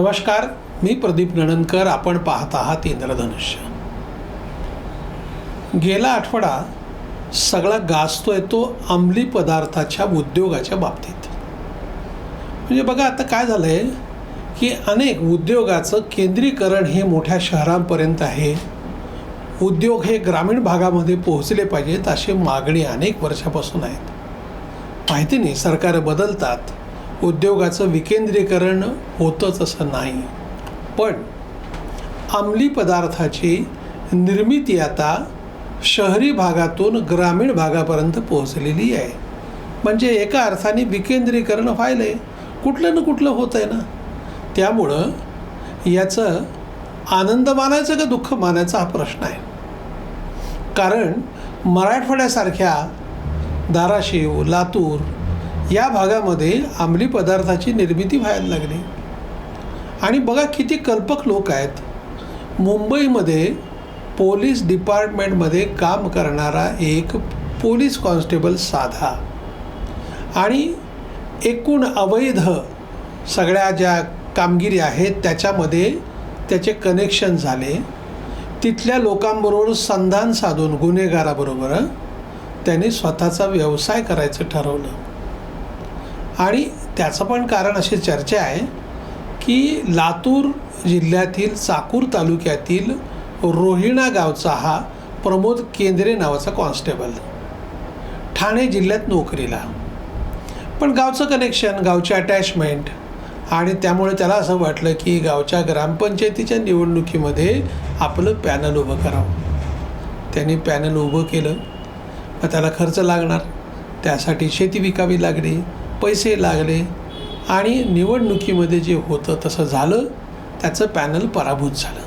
नमस्कार मी प्रदीप नणनकर आपण पाहत आहात इंद्रधनुष्य. गेला आठवडा सगळा गाजतोय तो अंमली पदार्थाच्या उद्योगाच्या बाबतीत. म्हणजे बघा आता काय झालं आहे की अनेक उद्योगाचं केंद्रीकरण हे मोठ्या शहरांपर्यंत आहे. उद्योग हे ग्रामीण भागामध्ये पोहोचले पाहिजेत अशी मागणी अनेक वर्षापासून आहेत. माहिती नाही सरकार बदलतात. उद्योगाचं विकेंद्रीकरण होतंच असं नाही. पण अंमली पदार्थाची निर्मिती आता शहरी भागातून ग्रामीण भागापर्यंत पोहोचलेली आहे. म्हणजे एका अर्थाने विकेंद्रीकरण व्हायलं आहे कुठलं ना कुठलं होत आहे ना. त्यामुळं याचं आनंद मानायचं का दुःख मानायचा हा प्रश्न आहे. कारण मराठवाड्यासारख्या धाराशिव लातूर या भागामध्ये अंमली पदार्थाची निर्मिती व्हायला लागली. आणि बघा किती कल्पक लोक आहेत. मुंबईमध्ये पोलीस डिपार्टमेंटमध्ये काम करणारा एक पोलीस कॉन्स्टेबल साधा. आणि एकूण अवैध सगळ्या ज्या कामगिरी आहेत त्याच्यामध्ये त्याचे कनेक्शन झाले. तिथल्या लोकांबरोबर संधान साधून गुन्हेगाराबरोबर त्यांनी स्वतःचा व्यवसाय करायचं ठरवलं. आणि त्याचं पण कारण अशी चर्चा आहे की लातूर जिल्ह्यातील चाकूर तालुक्यातील रोहिणा गावचा हा प्रमोद केंद्रे नावाचा कॉन्स्टेबल. ठाणे जिल्ह्यात नोकरीला. पण गावचं कनेक्शन गावचे अटॅचमेंट आणि त्यामुळे त्याला असं वाटलं की गावच्या ग्रामपंचायतीच्या निवडणुकीमध्ये आपलं पॅनल उभं करावं. त्यांनी पॅनल उभं केलं. मग त्याला खर्च लागणार. त्यासाठी शेती विकावी लागली. पैसे लागले आणि निवडणुकीमध्ये जे होतं तसं झालं त्याचं पॅनल पराभूत झालं.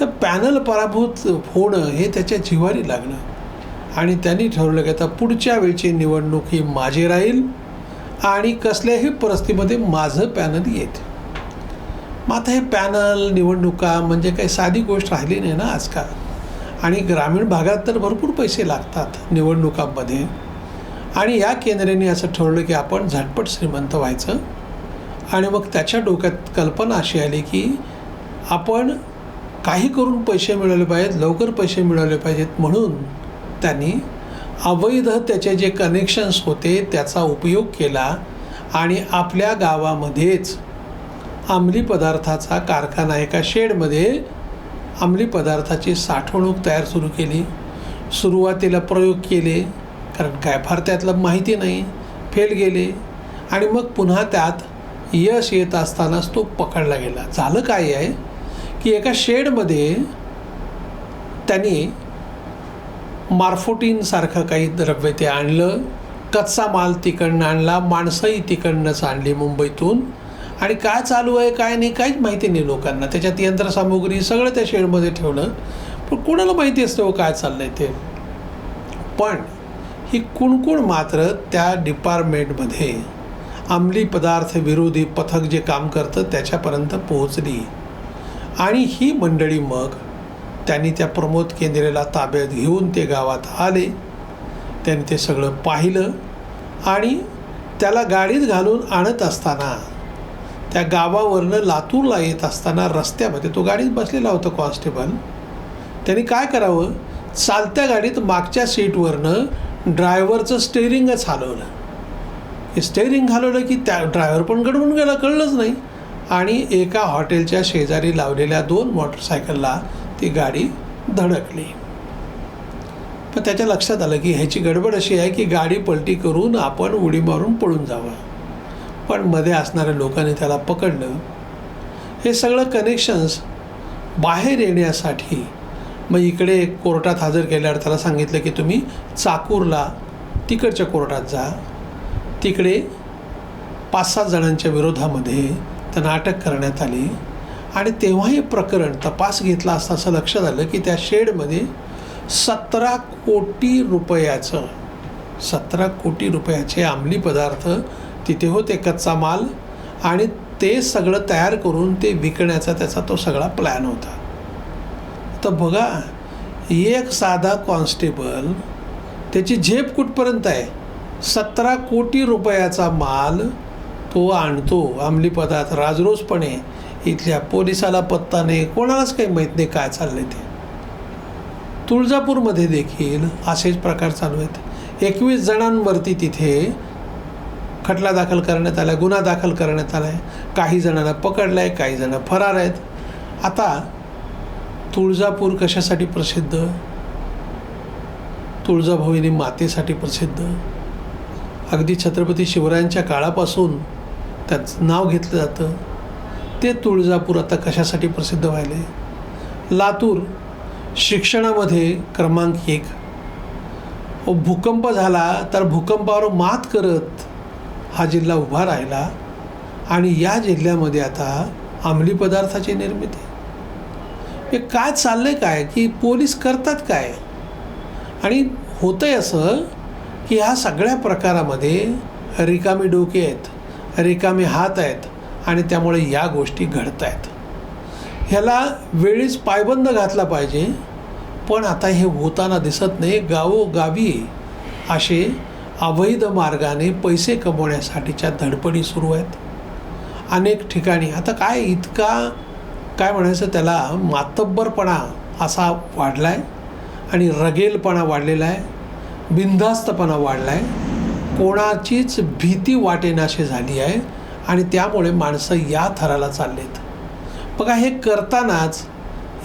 तर पॅनल पराभूत होणं हे त्याच्या जिव्हारी लागलं आणि त्यांनी ठरवलं की आता पुढच्या वेळची निवडणूक ही माझी राहील आणि कसल्याही परिस्थितीमध्ये माझं पॅनल येत. मग आता हे पॅनल निवडणुका म्हणजे काही साधी गोष्ट राहिली नाही ना आजकाल. आणि ग्रामीण भागात तर भरपूर पैसे लागतात निवडणुकांमध्ये. आणि या केंद्राने असं ठरवलं की आपण झटपट श्रीमंत व्हायचं. आणि मग त्याच्या डोक्यात कल्पना अशी आली की आपण काही करून पैसे मिळवले पाहिजेत लवकर पैसे मिळवले पाहिजेत म्हणून त्यांनी अवैध त्याचे जे कनेक्शन्स होते त्याचा उपयोग केला आणि आपल्या गावामध्येच अंमली पदार्थाचा कारखाना एका शेडमध्ये अंमली पदार्थाची साठवणूक तयार सुरू केली. सुरुवातीला प्रयोग केले. कारण काय फार त्यातलं माहिती नाही. फेल गेले. आणि मग पुन्हा त्यात यश येत असतानाच तो पकडला गेला. झालं काय आहे? की एका शेडमध्ये त्यांनी मार्फोटीनसारखं काही द्रव्य ते आणलं. कच्चा माल तिकडनं आणला. माणसंही तिकडनंच आणली मुंबईतून. आणि काय चालू आहे काय नाही काहीच माहिती नाही लोकांना. त्याच्यात यंत्रसामुग्री सगळं त्या शेडमध्ये ठेवलं. पण कोणाला माहिती असतं हो काय चाललं आहे ते? पण ही कुणकुण मात्र त्या डिपार्टमेंटमध्ये अंमली पदार्थ विरोधी पथक जे काम करतं त्याच्यापर्यंत पोहोचली. आणि ही मंडळी मग त्यांनी त्या प्रमोद केंद्रेला ताब्यात घेऊन ते गावात आले. त्यांनी ते सगळं पाहिलं आणि त्याला गाडीत घालून आणत असताना त्या गावावरनं लातूरला येत असताना रस्त्यामध्ये तो गाडीत बसलेला होता कॉन्स्टेबल. त्यांनी काय करावं? चालत्या गाडीत मागच्या सीटवरनं ड्रायव्हरचं स्टेअरिंगच हलवलं. हे स्टेअरिंग हलवलं की त्या ड्रायव्हर पण गडबडून गेला कळलंच नाही. आणि एका हॉटेलच्या शेजारी लावलेल्या दोन मोटरसायकलला ती गाडी धडकली. पण त्याच्या लक्षात आलं की ह्याची गडबड अशी आहे की गाडी पलटी करून आपण उडी मारून पळून जावं. पण मध्ये असणाऱ्या लोकांनी त्याला पकडलं. हे सगळं कनेक्शन्स बाहेर येण्यासाठी मग इकडे कोर्टात हजर केल्यावर त्याला सांगितलं की तुम्ही चाकूरला तिकडच्या कोर्टात जा. तिकडे पाच सात जणांच्या विरोधामध्ये त्यांना अटक करण्यात आली. आणि तेव्हा हे प्रकरण तपास घेतला असता असं लक्षात आलं की त्या शेडमध्ये सतरा कोटी रुपयाचं सतरा कोटी रुपयाचे अंमली पदार्थ तिथे होते कच्चा माल. आणि ते सगळं तयार करून ते विकण्याचा त्याचा तो सगळा प्लॅन होता. तर बघा एक साधा कॉन्स्टेबल त्याची झेप कुठपर्यंत आहे? सतरा कोटी रुपयाचा माल तो आणतो अंमली पदार्थ राजरोसपणे. इथल्या पोलिसाला पत्ता नाही कोणालाच काही माहीत नाही काय चाललंय ते. तुळजापूरमध्ये देखील असेच प्रकार चालू आहेत. एकवीस जणांवरती तिथे खटला दाखल करण्यात आला गुन्हा दाखल करण्यात आला आहे काही जणांना पकडलं आहे काही जण फरार आहेत. आता तुळजापूर कशासाठी प्रसिद्ध? तुळजाभवानी मातेसाठी प्रसिद्ध? अगदी छत्रपती शिवरायांच्या काळापासून त्याचं नाव घेतलं जातं. ते तुळजापूर आता कशासाठी प्रसिद्ध व्हायले? लातूर शिक्षणामध्ये क्रमांक एक. व भूकंप झाला तर भूकंपावर मात करत हा जिल्हा उभा राहिला आणि या जिल्ह्यामध्ये आता अंमली पदार्थाची निर्मिती. हे काय चाललंय काय? की पोलीस करतात काय? आणि होतंय असं की ह्या सगळ्या प्रकारामध्ये रिकामी डोके आहेत रिकामे हात आहेत आणि त्यामुळे या गोष्टी घडत आहेत ह्याला वेळीच पायबंद घातला पाहिजे पण आता हे होताना दिसत नाही. गावोगावी असे अवैध मार्गाने पैसे कमवण्यासाठीच्या धडपडी सुरू आहेत. अनेक ठिकाणी. आता काय इतका काय म्हणायचं त्याला? मातब्बरपणा असा वाढला आहे आणि रगेलपणा वाढलेला आहे बिनधास्तपणा वाढला आहे कोणाचीच भीती वाटेनाशी झाली आहे आणि त्यामुळे माणसं या थराला चाललेत. बघा हे करतानाच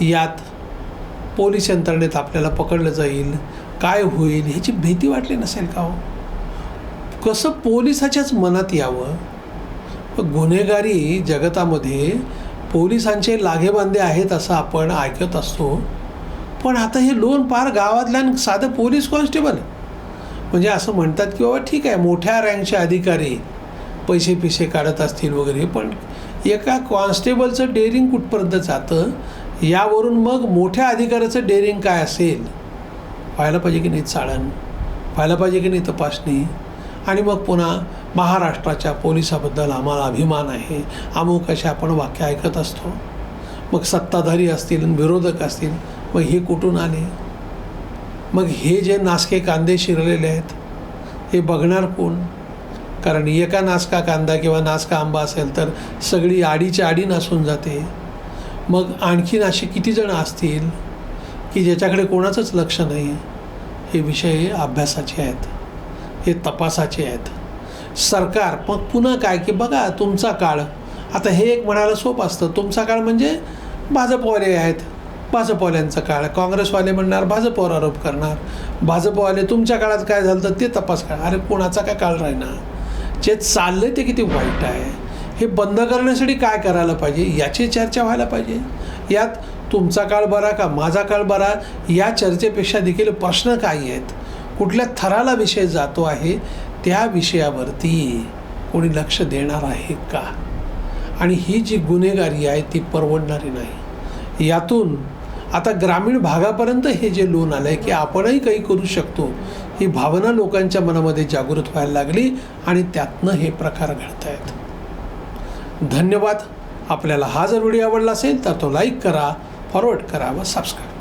यात पोलीस यंत्रणेत आपल्याला पकडलं जाईल. काय होईल? ह्याची भीती वाटली नसेल का हो? कसं पोलिसाच्याच मनात यावं? गुन्हेगारी जगतामध्ये पोलिसांचे लागेबांधे आहेत असं आपण ऐकत असतो. पण आता हे लोन पार गावातल्या साधं पोलीस कॉन्स्टेबल? म्हणजे असं म्हणतात की बाबा ठीक आहे मोठ्या रँकचे अधिकारी पैसे पिसे काढत असतील वगैरे पण एका कॉन्स्टेबलचं डेअरिंग कुठपर्यंत जातं? यावरून मग मोठ्या अधिकाऱ्याचं डेअरिंग काय असेल? व्हायला पाहिजे की नाही चाळण? व्हायला पाहिजे की नाही तपासणी? आणि मग पुन्हा महाराष्ट्राच्या पोलिसाबद्दल आम्हाला अभिमान आहे. अमुक असे आपण वाक्य ऐकत असतो. मग सत्ताधारी असतील विरोधक असतील मग हे कुठून आले? मग हे जे नासके कांदे शिरलेले आहेत हे बघणार कोण? कारण एका नासका कांदा किंवा नासका आंबा असेल तर सगळी आडीच्या आडी नासून जाते. मग आणखीन असे किती जण असतील की ज्याच्याकडे कोणाचंच लक्ष नाही? हे विषय अभ्यासाचे आहेत. हे तपासाचे आहेत. सरकार मग पुन्हा काय की बघा तुमचा काळ. आता हे एक म्हणायला सोपं असतं. तुमचा काळ म्हणजे भाजपवाले आहेत. भाजपवाल्यांचा काळ. काँग्रेसवाले म्हणणार भाजपवर आरोप करणार. भाजपवाले तुमच्या काळात काय झालं तर ते तपास करा. अरे कोणाचा काय काळ राहणार जे चाललं ते किती वाईट आहे. हे बंद करण्यासाठी काय करायला पाहिजे? याची चर्चा व्हायला पाहिजे. यात तुमचा काळ बरा का माझा काळ बरा? या चर्चेपेक्षा देखील प्रश्न काय आहेत. कुठल्या थराला विषय जातो आहे? त्या विषयावरती कोणी लक्ष देणार आहे का? आणि ही जी गुन्हेगारी आहे ती परवडणारी नाही. यातून आता ग्रामीण भागापर्यंत हे जे लोन आलं आहे की आपणही काही करू शकतो ही भावना लोकांच्या मनामध्ये जागृत व्हायला लागली आणि त्यातनं हे प्रकार घडत आहेत धन्यवाद. आपल्याला हा जर व्हिडिओ आवडला असेल तर तो लाईक करा फॉरवर्ड करा व सबस्क्राईब